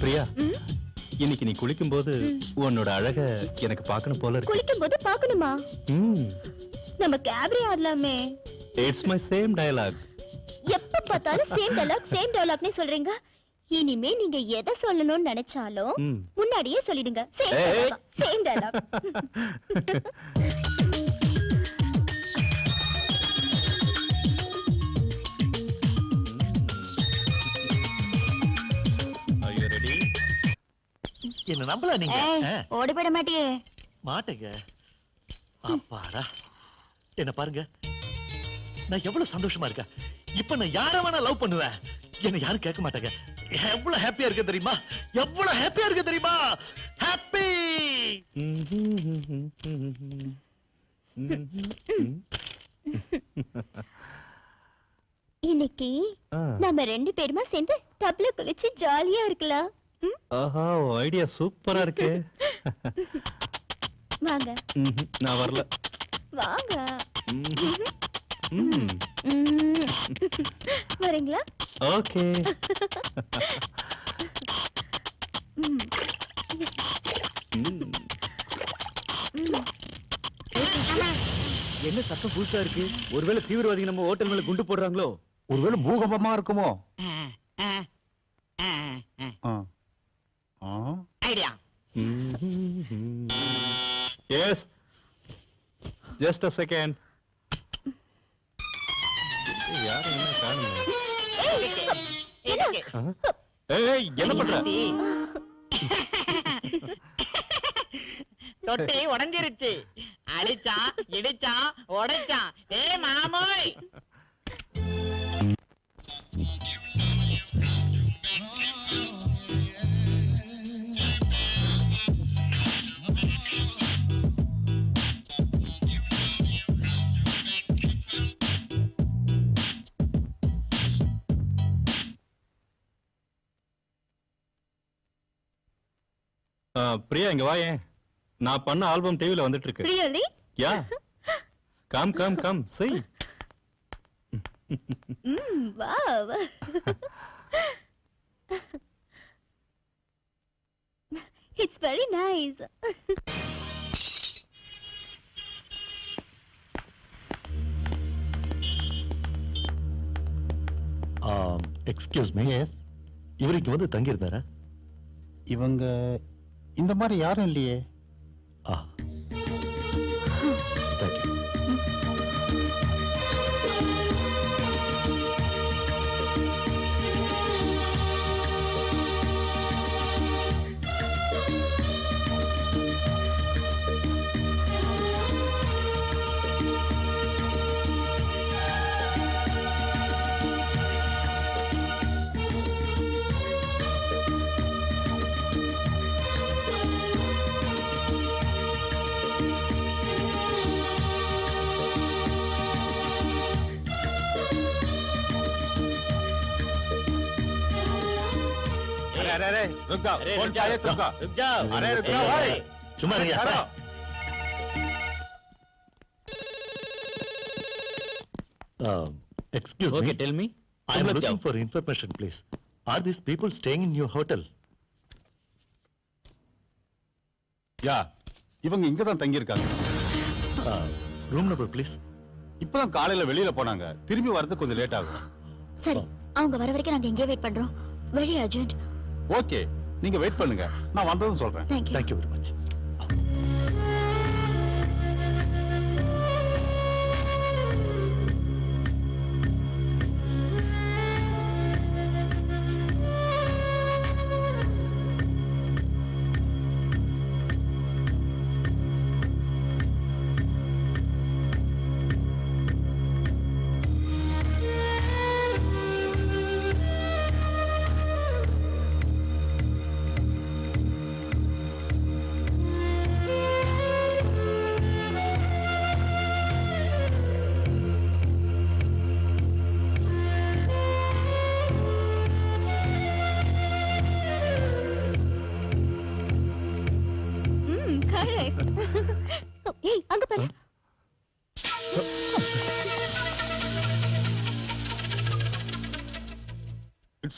பிரியா? இன்னைக்கு நீ குளிக்கும் போது உன்னோட அழக எனக்கு பார்க்கணும் போல இருக்கு. குளிக்கும் போது பாக்கணுமா நம்ம கேப்ரி ஆடலாமே. இட்ஸ் மை சேம் டயலாக் எப்ப பார்த்தாலும் சேம் டயலாக் சேம் டயலாக்னே சொல்றீங்க? இனிமே நீங்க எதை சொல்லணும்னு நினைச்சாலும் முன்னாடியே சொல்லிடுங்க. சேம். டயலாக் சேம் டயலாக் என்ன நம்பல நீங்க? ஓடி போயிட மாட்டியே. மாட்டேங்க. அப்பாடா. என்ன பாருங்க. நான் எவ்வளவு சந்தோஷமா இருக்கேன். இப்ப நான் யார வேணா லவ் பண்ணுவேன். என்ன யாரும் கேட்க மாட்டாங்க. எவ்வளவு ஹாப்பியா இருக்க தெரியுமா? எவ்வளவு ஹாப்பியா இருக்க தெரியுமா? ஹாப்பி இன்னைக்கு நம்ம ரெண்டு பேருமா சேர்ந்து டப்ல குளிச்சு ஜாலியா இருக்கலாம்? ஆஹா ஐடியா சூப்பரா இருக்கு. வாங்க. நான் வரல. வாங்க. வரீங்களா? ஓகே. என்ன சத்தம் புதுசா இருக்கு? ஒருவேளை தீவிரவாதிங்க நம்ம ஹோட்டல் மேல குண்டு போடுறாங்களோ? ஒருவேளை பூகம்பமா இருக்குமோ ஆ. ஆ. Idea yes just a second யார் என்ன காணுமே. ஏய், என்ன பண்ற? தொட்டி உடைஞ்சிருச்சு. அடிச்சான் இடிச்சான் உடைச்சான் ஏ மாமோய். பிரியா இங்க வாயேன் நான் பண்ண ஆல்பம் டிவில வந்துட்டு இருக்கு Really? Yeah? Come come come செய் ம், wow. It's very nice. Excuse me இவருக்கு வந்து தங்கி இருந்தாரா இவங்க இந்த மாதிரி யாரும் இல்லையே. ஆ. தேங்க்யூ अरे अरे अरे रुक जाओ अरे, फोन रुक चाहिए जाओ, तुमका रुक जाओ अरे, रुक जाओ, ஏய், भाई। ஏய், சும்மா இருங்க खड़ो। Excuse me tell me I am looking for information, please. Are these people staying in your hotel? Yeah இவங்க இங்க தான் தங்கி இருக்காங்க Uh, room number, please. இப்பதான் காலையில வெளியில போனாங்க திரும்பி வரது கொஞ்சம் லேட் ஆகும் சரி அவங்க வர வரைக்கும் நாங்க எங்கே வெயிட் பண்றோம் வெரி அர்ஜென்ட் ஓகே நீங்க வெயிட் பண்ணுங்க. நான் வந்ததும் சொல்றேன். Thank you Thank you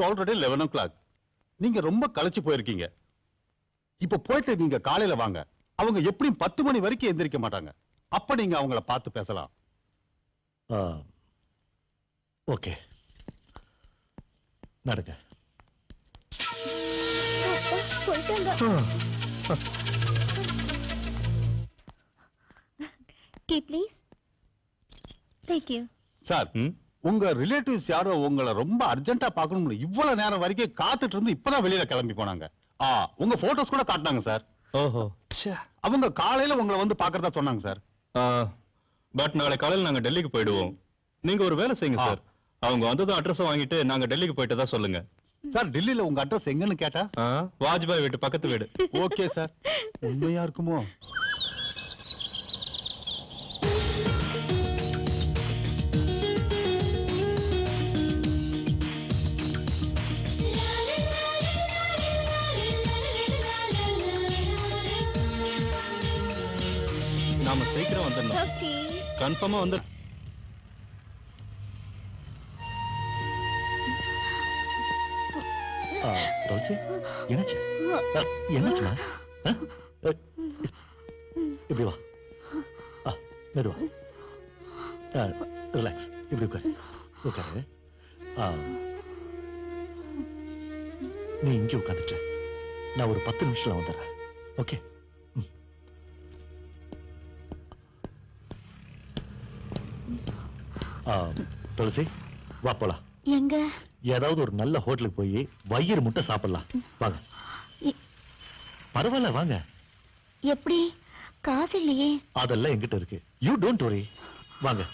it's already eleven o'clock நீங்க ரொம்ப களைச்சு போயிருக்கீங்க. இப்ப போயிட்டு நீங்க காலையில வாங்க. அவங்க எப்படியும் பத்து மணி வரைக்கும் எந்திரிக்க மாட்டாங்க. அப்ப நீங்க அவங்கள பார்த்து பேசலாம். ஓகே. நடங்க. ப்ளீஸ் தேங்க்யூ சார் ம்? உங்க ரிலேட்டிவ்ஸ் யாரோ உங்களை ரொம்ப அர்ஜென்ட்டா பார்க்கணும்னு இவ்வளவு நேரம் வரைக்கும் காத்துட்டு இருந்து இப்பதான் வெளியில கிளம்பி போனாங்க. ஆ உங்க போட்டோஸ் கூட காட்டினாங்க சார். ஓஹோ. அவங்க காலையில உங்களை வந்து பாக்குறதா சொன்னாங்க சார். பட் நாளை காலையில் நாங்க டெல்லிக்கு போயிடுவோம். நீங்க ஒரு வேலை செய்யுங்க. சார். அவங்க வந்ததும் அட்ரஸ் வாங்கிட்டு நாங்க டெல்லிக்கு போயிட்டு தான் சொல்லுங்க. சார் டெல்லியில உங்க அட்ரஸ் எங்கன்னு கேட்டா? வாஜ்பாய் வீட்டு பக்கத்து வீடு. Okay sir. உண்மையா இருக்குமோ? நாம சீக்கிரம் வந்துடணும் ஓகே கன்ஃபார்மா வந்து ஆ, துளசி என்னாச்சு? என்னாச்சுமா இப்படி வா. ஆ, மெதுவா. ரிலாக்ஸ் இப்படி உட்காரு. உட்காரு. ஆ, நீ இங்கே உட்காந்துட்டு நான் ஒரு பத்து நிமிஷத்துல வந்துடுறேன். ஓகே துளசி வா போலாம். எங்க? ஏதாவது ஒரு நல்ல ஹோட்டலுக்கு போய் வயிறு முட்டை சாப்பிடலாம். வாங்க. பரவாயில்ல வாங்க. எப்படி? காசு இல்லையே. அதெல்லாம் என்கிட்ட இருக்கு. யூ டோன்ட் வரி வாங்க.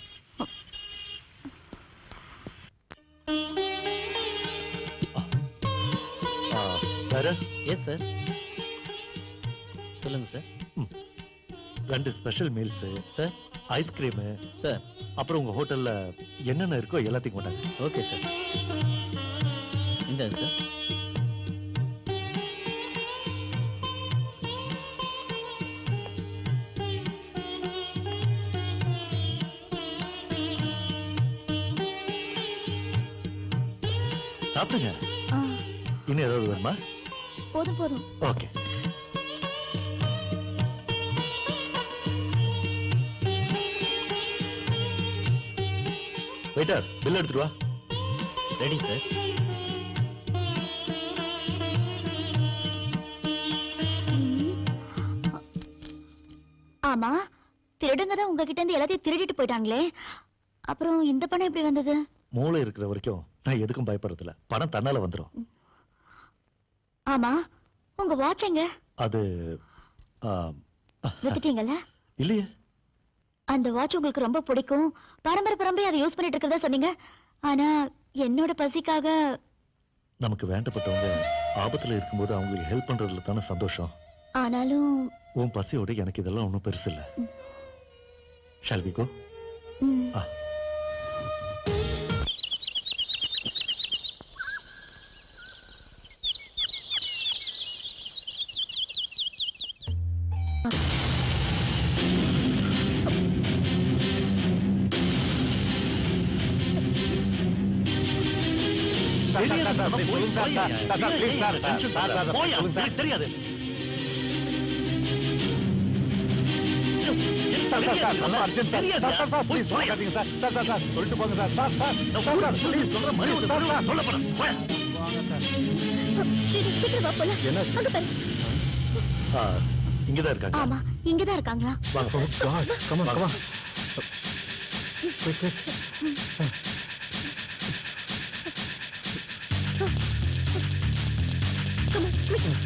எஸ் சார் சொல்லுங்க சார் ரெண்டு special meals sir ice cream sir அப்புறம் உங்க ஹோட்டல்ல என்னென்ன இருக்கோ எல்லாத்தையும் கொண்டாங்க ஓகே சார். இந்தாங்க சார். சாப்பிடுங்க. ஆ, இன்னும் ஏதாவது வேணுமா? போதும் போதும். ஓகே. வெயிட்டர் பில் எடுத்துட்டு வா. Ready sir. ஆமா திருடுங்க தான் உங்ககிட்ட இருந்து எல்லாத்தையும் திருடிட்டு போயிட்டாங்களே. அப்புறம் இந்த பணம் எப்படி வந்தது? மூளை இருக்கிற வரைக்கும் நான் எதுக்கும் பயப்படுறதில்ல. பணம் தன்னால வந்துடும் ஆமா உங்க வாட்ச் எங்க? அது ஆ, இல்லையே. அந்த வாட்ச் உங்களுக்கு ரொம்ப பிடிக்கும். பரம்பரை பரம்பரை அதை யூஸ் பண்ணிட்டு இருக்கிறதா சொன்னீங்க. ஆனா என்னோட பசிக்காக நமக்கு வேண்டப்பட்டவங்க ஆபத்துல இருக்கும்போது அவங்களுக்கு ஹெல்ப் பண்றதுல தானே சந்தோஷம். ஆனாலும் உன் பசியோட எனக்கு இதெல்லாம் ஒன்றும் பெருசு இல்லை. ஷால் வி கோ ம், ஆ. சார், சொல்லிட்டு போங்க சார். சார், சார், சொல்ற மாதிரி சொல்ல போறேன். சீக்கிரம் வா போலாம்? அங்க பாரு. ஆ, இங்கதான் இருக்காங்க ஆமா இங்கதான் இருக்காங்களா வாங்க Oh God, சீக்கிரம்.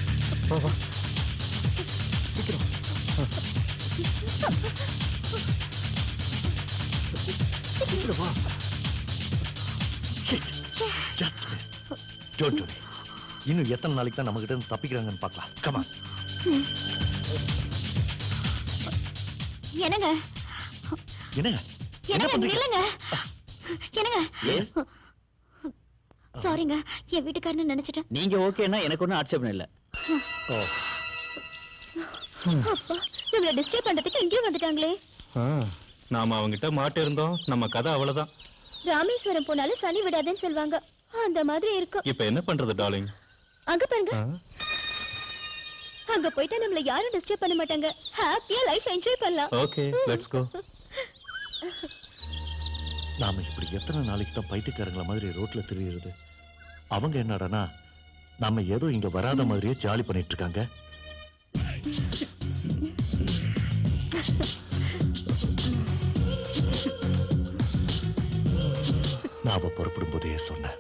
இன்னும் எத்தனை நாளைக்கு தான் நம்ம கிட்ட இருந்து தப்பிக்கிறாங்கன்னு பார்க்கலாம். கமா என்னங்க? என்னங்க? என்ன என்னங்க பண்றீங்க? என்னங்க. சாரிங்க என் வீட்டுக்காரன்னு நினைச்சிட்டேன். நீங்க ஓகேன்னா எனக்கு ஒன்றும் ஆட்சேபணம் இல்லை. ஓ. அப்பா இவங்களை டிஸ்டர்ப் பண்றதுக்கு இங்கேயும் வந்துட்டாங்களே. ஆ, நாம அவங்கிட்ட மாட்டி இருந்தோம். நம்ம கதை அவ்வளவுதான். ராமேஸ்வரம் போனாலும் சனி விடாதுன்னு சொல்லுவாங்க அந்த மாதிரி இருக்கும். இப்ப என்ன பண்றது டார்லிங் அங்க பாருங்க. அங்க போயிட்டா நம்மள யாரும் டிஸ்டர்ப் பண்ண மாட்டாங்க. ஹாப்பியா லைஃப் என்ஜாய் பண்ணலாம். ஓகே லெட்ஸ் கோ நாம இப்படி எத்தனை நாளைக்கு தான் பைத்தியக்காரங்கள மாதிரி ரோட்ல திரியிறது அவங்க என்னடானா நாம ஏதோ இங்க வராத மாதிரியே ஜாலி பண்ணிட்டு இருக்காங்க நான் அவ புறப்படும் போதே சொன்னேன்.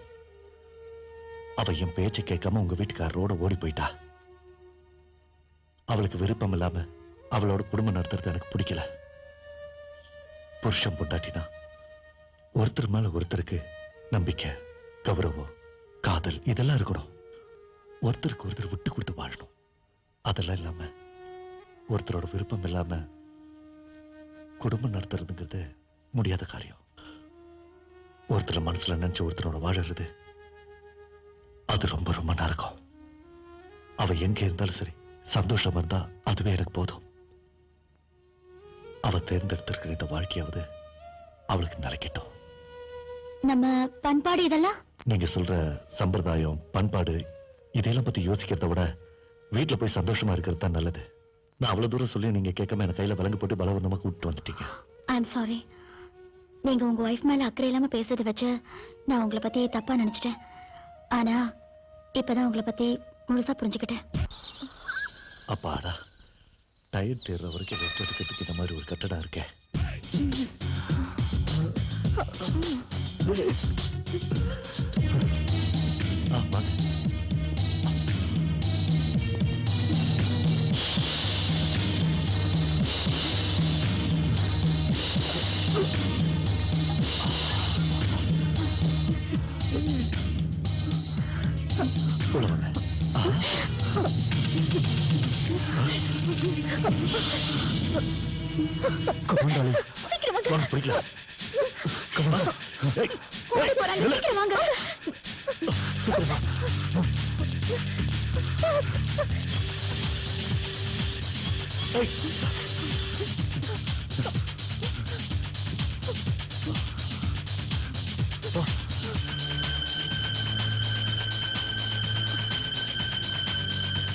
அவ என் பேச்சை கேட்காம உங்க வீட்டுக்காரரோட ஓடி போயிட்டா. அவளுக்கு விருப்பம் இல்லாம அவளோட குடும்பம் நடத்துறது எனக்கு பிடிக்கல. புருஷன் பொண்டாட்டினா ஒருத்தர் மேல ஒருத்தருக்கு நம்பிக்கை கௌரவம் காதல் இதெல்லாம் இருக்கணும். ஒருத்தருக்கு ஒருத்தர் விட்டு கொடுத்து வாழணும். அதெல்லாம் இல்லாம ஒருத்தரோட விருப்பம் இல்லாம குடும்பம் நடத்துறதுங்கிறது முடியாத காரியம். ஒருத்தர் மனசுல நினைச்சு ஒருத்தரோட வாழறது அது ரொம்ப ரொம்ப நரகம். அவ எங்க இருந்தாலும் சரி சந்தோஷமா இருந்தா அதுவே எனக்கு போதும். அவ தேர்ந்தெடுத்திருக்கிற இந்த வாழ்க்கையாவது அவளுக்கு நிலைக்கட்டும். நம்ம பண்பாடு இதெல்லாம்? நீங்க சொல்ற சம்பிரதாயம் பண்பாடு இதையெல்லாம் பத்தி யோசிக்கிறத விட வீட்டுல போய் சந்தோஷமா இருக்கிறது தான் நல்லது. நான் அவ்வளவு தூரம் சொல்லி நீங்க கேட்காம என் கையில விலங்கு போட்டு பலவந்தமா கூப்பிட்டு வந்துட்டீங்க. ஐ எம் சாரி நீங்க உங்க ஒய்ஃப் மேல அக்கறை இல்லாம பேசுறத வச்சு நான் உங்களை பத்தி தப்பா நினைச்சிட்டேன். ஆனா இப்பதான் உங்களை பத்தி முழுசா புரிஞ்சுக்கிட்டேன். அப்பாடா டயர் தேர்ற வரைக்கும் ரெஸ்ட் எடுக்கிறதுக்கு இந்த மாதிரி ஒரு கட்டடம் இருக்கேன் ஆமா உள்ள வாங்க கமாண்டாளி வாங்க பிடிக்கல கமாண்டா ஏய் ஓடி போறாங்க சீக்கிரம் வாங்க சீக்கிரம்